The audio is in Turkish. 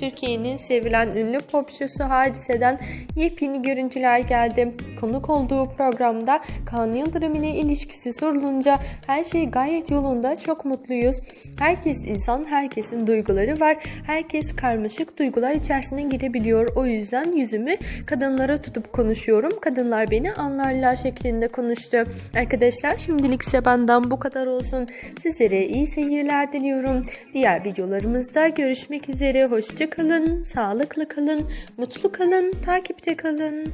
Türkiye'nin sevilen ünlü popçusu Hadise'den yepyeni görüntüler geldi. Konuk olduğu programda Kaan Yıldırım ile ilişkisi sorulunca her şey gayet yolunda çok mutluyuz. Herkes insan, herkesin duyguları var. Herkes karmaşık duygular içerisine girebiliyor. O yüzden yüzümü kadınlara tutup konuşuyorum. Kadınlar beni anlarlar şeklinde konuştu. Arkadaşlar şimdilik ise benden bu kadar olsun. Sizlere iyi seyirler diliyorum. Diğer videolarımızda görüşmek üzere. Hoşça kalın, sağlıklı kalın, mutlu kalın, takipte kalın.